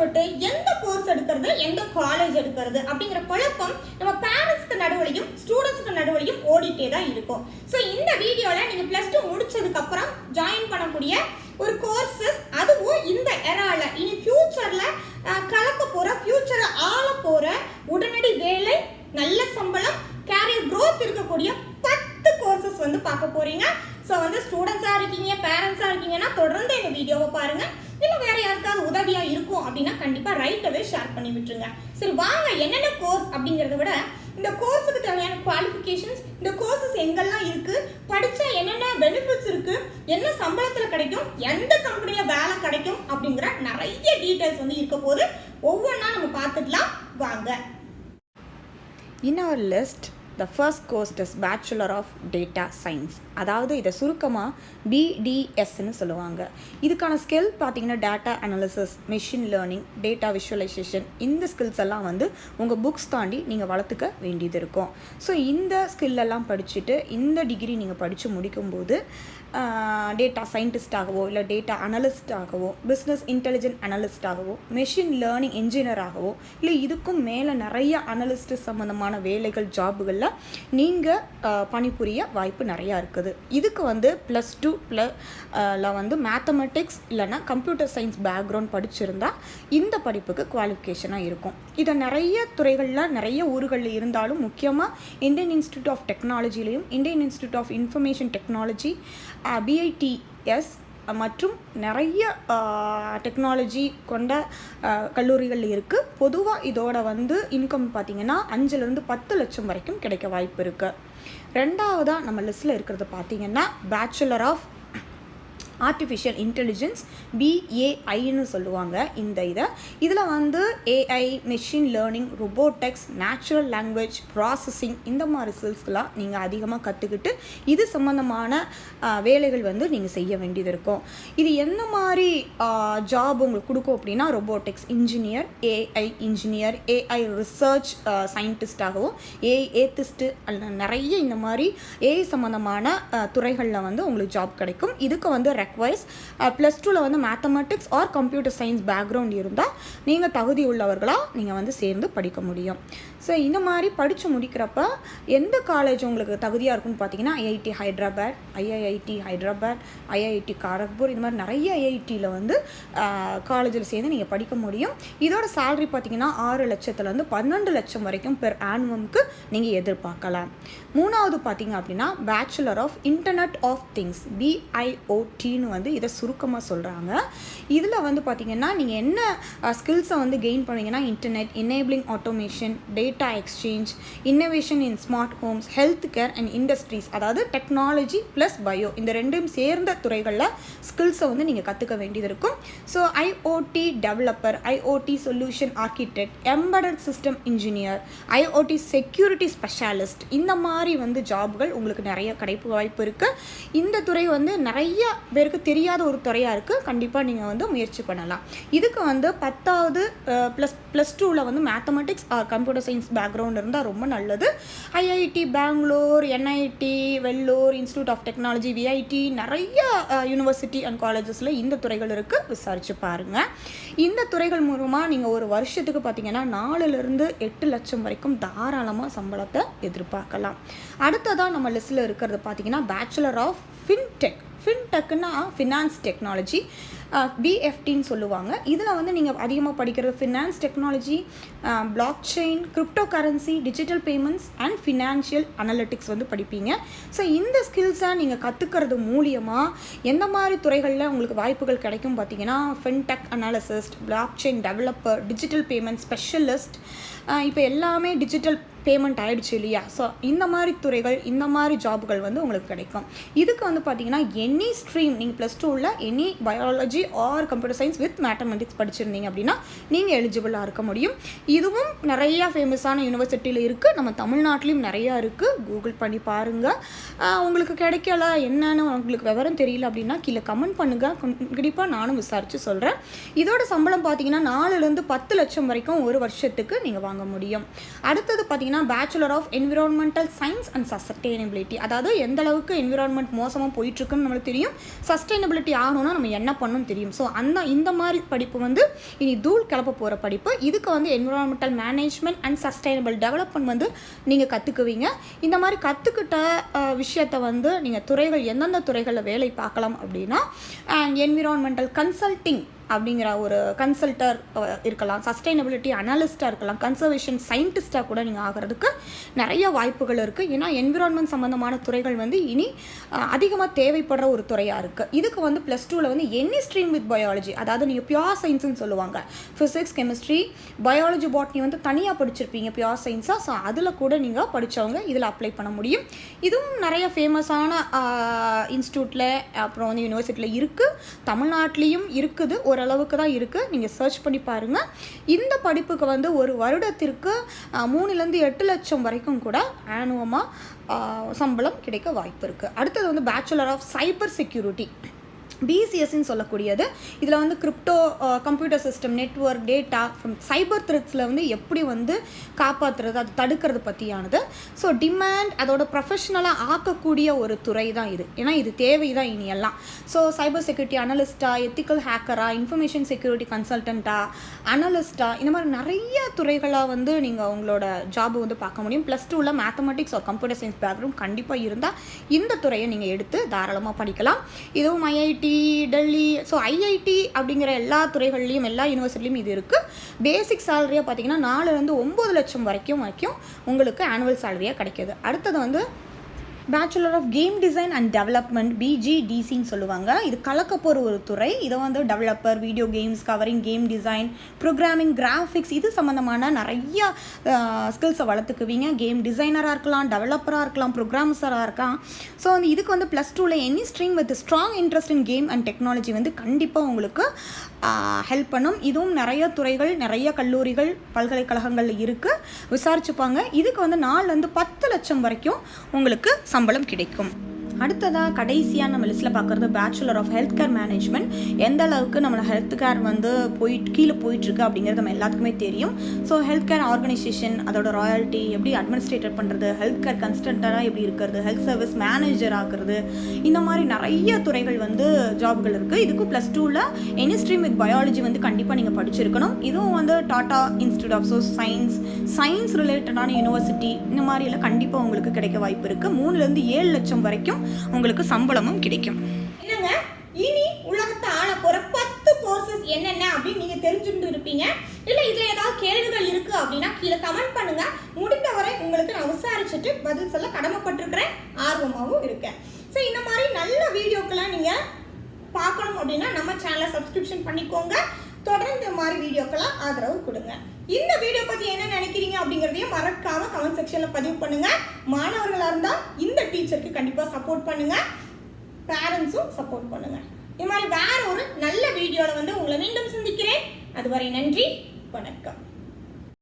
விட்டு எந்த கோர்ஸ் எடுக்கிறது எந்த காலேஜ் எடுக்கிறது அப்படிங்கிற குழப்பம் நம்ம பேரண்ட்ஸ்க்கு நடுவுலையும் ஸ்டூடெண்ட்ஸ்க்கு நடுவுலையும் ஓடிட்டே தான் இருக்கும். ஸோ இந்த வீடியோவில் நீங்கள் ப்ளஸ் டூ முடிச்சதுக்கப்புறம் ஜாயின் பண்ணக்கூடிய ஒரு கோர்ஸஸ் அதுவும் இந்த எரால இனி ஃபியூச்சரில் கலக்க போகிற ஃபியூச்சரை ஆள போகிற உடனடி வேலை நல்ல சம்பளம் கேரியர் growth இருக்கக்கூடிய பத்து கோர்சஸ் வந்து பார்க்க போறீங்க ஸோ வந்து ஸ்டூடெண்ட்ஸாக இருக்கீங்க பேரண்ட்ஸாக இருக்கீங்கன்னா தொடர்ந்து இந்த வீடியோவை பாருங்க இல்லை வேற யாருக்காவது அப்படின்னா கண்டிப்பாக அப்படின்னா கண்டிப்பா ரைட்டவே ஷேர் பண்ணி விட்டுருங்க. சரி வாங்க என்னென்ன கோர்ஸ் அப்படிங்கிறத விட இந்த கோர்ஸுக்கு தேவையான குவாலிஃபிகேஷன்ஸ் இந்த கோர்சஸ் எங்கெல்லாம் இருக்குது படித்தா என்னென்ன பெனிஃபிட்ஸ் இருக்குது என்ன சம்பளத்தில் கிடைக்கும் எந்த கம்பெனியில் வேலை கிடைக்கும் அப்படிங்கிற நிறைய டீட்டெயில்ஸ் வந்து இருக்க போது ஒவ்வொன்றா நம்ம பார்த்துக்கலாம். வாங்க. In our list the first course is bachelor of data science அதாவது இதை சுருக்கமாக பிடிஎஸ்ன்னு சொல்லுவாங்க. இதுக்கான ஸ்கில் பார்த்தீங்கன்னா data analysis machine learning data visualisation இந்த ஸ்கில்ஸ் எல்லாம் வந்து உங்கள் புக்ஸ் தாண்டி நீங்கள் வளர்த்துக்க வேண்டியது இருக்கும். ஸோ இந்த ஸ்கில்லெல்லாம் படிச்சுட்டு இந்த டிகிரி நீங்கள் படித்து முடிக்கும்போது டேட்டா சயின்டிஸ்டாகவோ இல்லை டேட்டா அனலிஸ்டாகவோ பிஸ்னஸ் இன்டெலிஜென்ட் அனலிஸ்டாகவோ மெஷின் லேர்னிங் இன்ஜினியராகவோ இல்லை இதுக்கும் மேலே நிறைய அனலிஸ்ட் சம்மந்தமான வேலைகள் ஜாபுகளில் நீங்கள் பணிபுரிய வாய்ப்பு நிறையா இருக்குது. இதுக்கு வந்து ப்ளஸ் டூ ப்ள வந்து மேத்தமெட்டிக்ஸ் இல்லைன்னா கம்ப்யூட்டர் சயின்ஸ் பேக்ரவுண்ட் படிச்சிருந்தா இந்த படிப்புக்கு குவாலிஃபிகேஷனாக இருக்கும். இதை நிறைய துறைகளில் நிறைய ஊர்களில் இருந்தாலும் முக்கியமாக Indian institute of டெக்னாலஜிலையும் Indian Institute of Information Technology BITS மற்றும் நிறைய டெக்னாலஜி கொண்ட கல்லூரிகள் இருக்குது பொதுவாக இதோட வந்து இன்கம் பார்த்திங்கன்னா அஞ்சுலேருந்து பத்து லட்சம் வரைக்கும் கிடைக்க வாய்ப்பு இருக்குது ரெண்டாவதாக நம்ம லிஸ்ட்டில் இருக்கிறது பார்த்திங்கன்னா பேச்சுலர் ஆஃப் ஆர்டிஃபிஷியல் இன்டெலிஜென்ஸ் பிஏஐன்னு சொல்லுவாங்க இந்த இதை. இதில் வந்து AI machine learning robotics natural language processing இந்த மாதிரி ஸ்கில்ஸ்லாம் நீங்கள் அதிகமாக கற்றுக்கிட்டு இது சம்மந்தமான வேலைகள் வந்து நீங்கள் செய்ய வேண்டியது இருக்கும். இது என்ன மாதிரி ஜாப் உங்களுக்கு கொடுக்கும் அப்படின்னா robotics engineer AI engineer AI research சயின்டிஸ்டாகவும் AI ethicist நிறைய இந்த மாதிரி ஏஐ சம்மந்தமான துறைகளில் வந்து உங்களுக்கு ஜாப் கிடைக்கும். இதுக்கு வந்து வைஸ் ப்ளஸ் டூவில் வந்து mathematics or computer science background இருந்தால் நீங்கள் தகுதி உள்ளவர்களாக நீங்கள் வந்து சேர்ந்து படிக்க முடியும். ஸோ இந்த மாதிரி படித்து முடிக்கிறப்ப எந்த காலேஜ் உங்களுக்கு தகுதியாக இருக்கும்னு பார்த்தீங்கன்னா IIT Hyderabad IIIT Hyderabad IIT Kharagpur இந்த மாதிரி நிறைய ஐஐடியில் வந்து காலேஜில் சேர்ந்து நீங்கள் படிக்க முடியும். இதோட சேலரி பார்த்தீங்கன்னா ஆறு லட்சத்துலேருந்து பன்னெண்டு லட்சம் வரைக்கும் பெர் ஆனுவம்க்கு நீங்கள் எதிர்பார்க்கலாம். மூணாவது பார்த்தீங்க அப்படின்னா bachelor of internet of things பிஐஓடின்னு வந்து இதை சுருக்கமாக சொல்கிறாங்க இதில் வந்து பார்த்தீங்கன்னா நீங்கள் என்ன ஸ்கில்ஸை வந்து gain பண்ணுவீங்கன்னா internet enabling automation data exchange innovation in smart homes health care and industries அதாவது டெக்னாலஜி ப்ளஸ் பயோ இந்த ரெண்டும் சேர்ந்த துறைகளில் ஸ்கில்ஸை வந்து நீங்கள் கற்றுக்க வேண்டியது இருக்கும். So IoT developer IoT solution architect embedded system engineer IoT security specialist இந்த மாதிரி வந்து ஜாப்கள் உங்களுக்கு நிறைய கிடைப்பு வாய்ப்பு இருக்குது இந்த துறை வந்து நிறைய பேருக்கு தெரியாத ஒரு துறையாக இருக்குது கண்டிப்பாக நீங்கள் வந்து முயற்சி பண்ணலாம். இதுக்கு வந்து பத்தாவது ப்ளஸ் ப்ளஸ் டூவில் வந்து mathematics or computer science background இருந்தால் ரொம்ப நல்லது. IIT Bangalore NIT Vellore institute of technology VIT நிறைய யூனிவர்சிட்டி அண்ட் காலேஜஸில் இந்த துறைகள் இருக்குது விசாரித்து பாருங்கள் இந்த துறைகள் மூலமாக நீங்கள் ஒரு வருஷத்துக்கு பார்த்தீங்கன்னா நாலுலேருந்து எட்டு லட்சம் வரைக்கும் தாராளமாக சம்பளத்தை எதிர்பார்க்கலாம். அடுத்ததாக நம்ம லிஸ்ட்டில் இருக்கிறது பார்த்தீங்கன்னா பேச்சுலர் ஆஃப் ஃபின்டெக் ஃபின்டெக்னா ஃபினான்ஸ் டெக்னாலஜி பிஎஃப்டின்னு சொல்லுவாங்க. இதில் வந்து நீங்கள் அதிகமாக படிக்கிறது finance technology blockchain cryptocurrency digital payments and financial analytics வந்து படிப்பீங்க. ஸோ இந்த ஸ்கில்ஸை நீங்கள் கற்றுக்கிறது மூலியமாக எந்த மாதிரி துறைகளில் உங்களுக்கு வாய்ப்புகள் கிடைக்கும் பார்த்தீங்கன்னா fintech analyst blockchain developer digital payment specialist இப்போ எல்லாமே டிஜிட்டல் பேமெண்ட் ஆயிடுச்சு இல்லையா? ஸோ இந்த மாதிரி துறைகள் இந்த மாதிரி ஜாப்கள் வந்து உங்களுக்கு கிடைக்கும். இதுக்கு வந்து பார்த்தீங்கன்னா எனி ஸ்ட்ரீம் நீங்கள் ப்ளஸ் டூவில் any biology or computer science with mathematics படிச்சிருந்தீங்க அப்படின்னா நீங்கள் எலிஜிபிளாக இருக்க முடியும். இதுவும் நிறையா ஃபேமஸான யூனிவர்சிட்டியில் இருக்குது நம்ம தமிழ்நாட்டிலையும் நிறையா இருக்குது கூகுள் பண்ணி பாருங்கள் உங்களுக்கு கிடைக்கல என்னன்னு உங்களுக்கு விவரம் தெரியல அப்படின்னா கீழே கமெண்ட் பண்ணுங்கள் கண்டிப்பாக நானும் விசாரித்து சொல்கிறேன் இதோட சம்பளம் பார்த்தீங்கன்னா நாலுலேருந்து பத்து லட்சம் வரைக்கும் ஒரு வருஷத்துக்கு நீங்கள் வாங்க முடியும். அடுத்தது பார்த்தீங்கன்னா பார்த்தீங்கன்னா bachelor of environmental science and sustainability அதாவது எந்த அளவுக்கு என்விரான்மெண்ட் மோசமாக போயிட்டுருக்குன்னு நம்மளுக்கு தெரியும். சஸ்டைனபிலிட்டி ஆகணும்னா நம்ம என்ன பண்ணணும் தெரியும். ஸோ அந்த இந்த மாதிரி படிப்பு வந்து இனி தூள் கிளப்ப போகிற படிப்பு. இதுக்கு வந்து environmental management and sustainable development வந்து நீங்கள் கற்றுக்குவீங்க இந்த மாதிரி கற்றுக்கிட்ட விஷயத்தை வந்து நீங்கள் துறைகள் எந்தெந்த துறைகளில் வேலை பார்க்கலாம் அப்படின்னா என்விரான்மெண்டல் கன்சல்ட்டிங் அப்படிங்கிற ஒரு கன்சல்டர் இருக்கலாம் சஸ்டைனபிலிட்டி அனாலிஸ்ட்டாக இருக்கலாம் கன்சர்வேஷன் சயின்டிஸ்ட்டாக கூட நீங்கள் ஆகிறதுக்கு நிறைய வாய்ப்புகள் இருக்குது ஏன்னா என்விரான்மெண்ட் சம்மந்தமான துறைகள் வந்து இனி அதிகமாக தேவைப்படுற ஒரு துறையாக இருக்குது இதுக்கு வந்து ப்ளஸ் டூவில் வந்து எனி ஸ்ட்ரீம் வித் பயாலஜி அதாவது நீங்கள் பியோர் சயின்ஸ்னு சொல்லுவாங்க. ஃபிசிக்ஸ் கெமிஸ்ட்ரி பயாலஜி பாட்னி வந்து தனியாக படிச்சிருப்பீங்க பியோர் சயின்ஸாக ஸோ அதில் கூட நீங்கள் படித்தவங்க இதில் அப்ளை பண்ண முடியும். இதுவும் நிறைய ஃபேமஸான இன்ஸ்டியூட்டில் அப்புறம் வந்து யூனிவர்சிட்டியில் இருக்குது தமிழ்நாட்டிலையும் இருக்குது. ஒரு ஓரளவுக்கு தான் இருக்குது நீங்கள் சர்ச் பண்ணி பாருங்கள் இந்த படிப்புக்கு வந்து ஒரு வருடத்திற்கு மூணுலேருந்து எட்டு லட்சம் வரைக்கும் கூட ஆனுவமாக சம்பளம் கிடைக்க வாய்ப்பு இருக்குது அடுத்தது வந்து பேச்சுலர் ஆஃப் சைபர் செக்யூரிட்டி பிசிஎஸ்ன்னு சொல்லக்கூடியது. இதில் வந்து crypto computer system network data from cyber த்ரெட்ஸில் வந்து எப்படி வந்து காப்பாற்றுறது அது தடுக்கிறது பற்றியானது ஸோ டிமாண்ட் அதோட ப்ரொஃபஷ்னலாக ஆக்கக்கூடிய ஒரு துறை தான் இது. ஏன்னா இது தேவை தான் இனி எல்லாம். ஸோ சைபர் செக்யூரிட்டி அனலிஸ்ட்டா எத்திக்கல் ஹேக்கராக இன்ஃபர்மேஷன் செக்யூரிட்டி கன்சல்டண்ட்டாக அனலிஸ்ட்டா இந்த மாதிரி நிறைய துறைகளாக வந்து நீங்கள் உங்களோட ஜாப் வந்து பார்க்க முடியும். ப்ளஸ் டூவில் மேத்தமெட்டிக்ஸ் ஒரு கம்ப்யூட்டர் சயின்ஸ் பேக்ரவுண்ட் கண்டிப்பாக இருந்தால் இந்த துறையை நீங்கள் எடுத்து தாராளமாக படிக்கலாம். இதுவும் ஐஐடி டெல்லி ஸோ ஐஐடி அப்படிங்கிற எல்லா துறைகள்லையும் எல்லா யூனிவர்சிட்டிலையும் இது இருக்குது பேசிக் சேலரியாக பார்த்தீங்கன்னா நாலுலேருந்து ஒம்பது லட்சம் வரைக்கும் வரைக்கும் உங்களுக்கு ஆனுவல் சேலரியாக கிடைக்கிது. அடுத்தது வந்து bachelor of game design and development பிஜிடிசின்னு சொல்லுவாங்க. இது கலக்க போகிற ஒரு துறை. இதை வந்து developer video games covering game design programming graphics இது சம்மந்தமான நிறைய ஸ்கில்ஸை வளர்த்துக்குவீங்க. கேம் டிசைனராக இருக்கலாம் டெவலப்பராக இருக்கலாம் ப்ரோக்ராமர்ஸராக இருக்கலாம். ஸோ வந்து இதுக்கு வந்து ப்ளஸ் டூவில் any stream with strong interest in game and technology வந்து கண்டிப்பாக உங்களுக்கு ஹெல்ப் பண்ணும். இதுவும் நிறைய துறைகள் நிறைய கல்லூரிகள் பல்கலைக்கழகங்கள் இருக்குது விசாரிச்சுப்பாங்க. இதுக்கு வந்து நாலுலேருந்து பத்து லட்சம் வரைக்கும் உங்களுக்கு சம்பளம் கிடைக்கும். அடுத்ததாக கடைசியாக நம்ம லிஸ்ட்டில் பார்க்குறது bachelor of health care management எந்த அளவுக்கு நம்மளை ஹெல்த் கேர் வந்து போய் கீழே போயிட்டுருக்கு அப்படிங்கிறது நம்ம எல்லாத்துக்குமே தெரியும். ஸோ ஹெல்த் கேர் ஆர்கனைசேஷன் அதோட ராயல்ட்டி எப்படி அட்மினிஸ்ட்ரேட்டர் பண்ணுறது ஹெல்த் கேர் கன்ஸ்டன்டாக எப்படி இருக்கிறது ஹெல்த் சர்வீஸ் மேனேஜர் ஆகிறது இந்த மாதிரி நிறைய துறைகள் வந்து ஜாப்கள் இருக்குது இதுக்கும் ப்ளஸ் டூவில் எனி ஸ்ட்ரீம் வித் பயாலஜி வந்து கண்டிப்பாக நீங்கள் படிச்சிருக்கணும். இதுவும் வந்து Tata institute of so science science ரிலேட்டடான யூனிவர்சிட்டி இந்த மாதிரியெல்லாம் கண்டிப்பாக உங்களுக்கு கிடைக்க வாய்ப்பு இருக்குது மூணுலேருந்து ஏழு லட்சம் வரைக்கும் உங்களுக்கு சம்பளமும் கிடைக்கும். என்னங்க? இனி உலகத்தை ஆள போற பத்து கோர்சஸ் என்னென்ன அப்படின்னு நீங்க தெரிஞ்சுட்டு இருப்பீங்க? இல்ல இதுல ஏதாவது கேள்விகள் இருக்கு அப்படின்னா கீழே கமெண்ட் பண்ணுங்க. முடிந்தவரை உங்களுக்கு நான் விசாரிச்சுட்டு பதில் சொல்ல கடமைப்பட்டிருக்கிறேன். ஆர்வமாகவும் இருக்கேன். ஸோ இந்த மாதிரி நல்ல வீடியோக்கெல்லாம் நீங்க பார்க்கணும் அப்படின்னா நம்ம சேனலை சப்ஸ்கிரிப்ஷன் பண்ணிக்கோங்க. தொடர்ந்து இந்த மாதிரி வீடியோக்கெல்லாம் ஆதரவு கொடுங்க. இந்த வீடியோ நினைக்கிறீங்க அப்படிங்கிறதையும் மறக்காம கமெண்ட் செக்ஷன்ல பதிவு பண்ணுங்க. மாணவர்களா இருந்தா இந்த டீச்சருக்கு கண்டிப்பா சப்போர்ட் பண்ணுங்க. பேரண்ட்ஸும் சப்போர்ட் பண்ணுங்க. இது மாதிரி வேற ஒரு நல்ல வீடியோவில் வந்து உங்களை மீண்டும் சந்திக்கிறேன். அதுவரை நன்றி வணக்கம்.